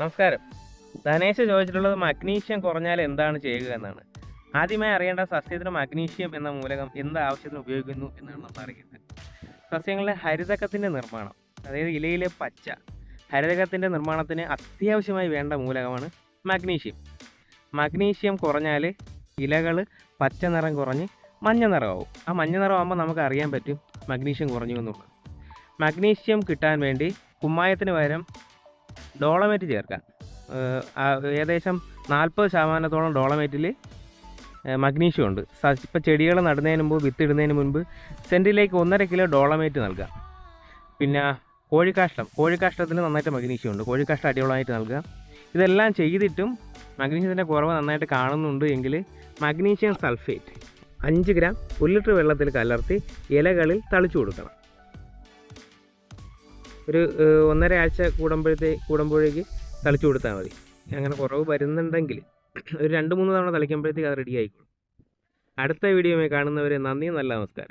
നമസ്കാരം. ധനേഷ് ചോദിച്ചിട്ടുള്ളത് മഗ്നീഷ്യം കുറഞ്ഞാൽ എന്താണ് ചെയ്യുക എന്നാണ്. ആദ്യമായി അറിയേണ്ട സസ്യത്തിന് മഗ്നീഷ്യം എന്ന മൂലകം എന്ത് ആവശ്യത്തിന് ഉപയോഗിക്കുന്നു എന്നാണ് നമ്മൾ അറിയുന്നത് സസ്യങ്ങളിലെ ഹരിതകത്തിന്റെ നിർമ്മാണം അതായത് ഇലയിലെ പച്ച ഹരിതകത്തിന്റെ നിർമ്മാണത്തിന് അത്യാവശ്യമായി വേണ്ട മൂലകമാണ് മഗ്നീഷ്യം. മഗ്നീഷ്യം കുറഞ്ഞാൽ ഇലകൾ പച്ച നിറം കുറഞ്ഞ് മഞ്ഞ നിറമാവും. ആ മഞ്ഞ നിറമാകുമ്പോൾ നമുക്ക് അറിയാൻ പറ്റും മഗ്നീഷ്യം കുറഞ്ഞു എന്നുള്ളത് മഗ്നീഷ്യം കിട്ടാൻ വേണ്ടി കുമ്മായത്തിന് പകരം ഡോളമേറ്റ് ചേർക്കാം ഏകദേശം നാൽപ്പത് ശതമാനത്തോളം ഡോളമേറ്റിൽ മഗ്നീഷ്യം ഉണ്ട്. ഇപ്പോൾ ചെടികൾ നടുന്നതിന് മുമ്പ് വിത്തിടുന്നതിന് മുൻപ് സെന്റിലേക്ക് ഒന്നര കിലോ ഡോളമേറ്റ് നൽകുക പിന്നെ കോഴിക്കാഷ്ടം. കോഴിക്കാഷ്ടത്തിന് നന്നായിട്ട് മഗ്നീഷ്യം ഉണ്ട്. കോഴിക്കാഷ്ടം അടിയോളമായിട്ട് നൽകുക ഇതെല്ലാം ചെയ്തിട്ടും മഗ്നീഷ്യത്തിന്റെ കുറവ് നന്നായിട്ട് കാണുന്നുണ്ട് എങ്കിൽ മഗ്നീഷ്യം സൾഫേറ്റ് അഞ്ച് ഗ്രാം ഒരു ലിറ്റർ വെള്ളത്തിൽ കലർത്തി ഇലകളിൽ തളിച്ചു കൊടുക്കണം. ഒരു ഒന്നര ആഴ്ച കൂടുമ്പോഴത്തേ കൂടുമ്പോഴേക്ക് തളിച്ചു കൊടുത്താൽ മതി. അങ്ങനെ കുറവ് വരുന്നുണ്ടെങ്കിൽ ഒരു രണ്ട് മൂന്ന് തവണ തളിക്കുമ്പോഴത്തേക്ക് അത് റെഡി ആയിക്കോളും. അടുത്ത വീഡിയോയിൽ കാണുന്നവരെ നന്ദി നല്ല നമസ്കാരം.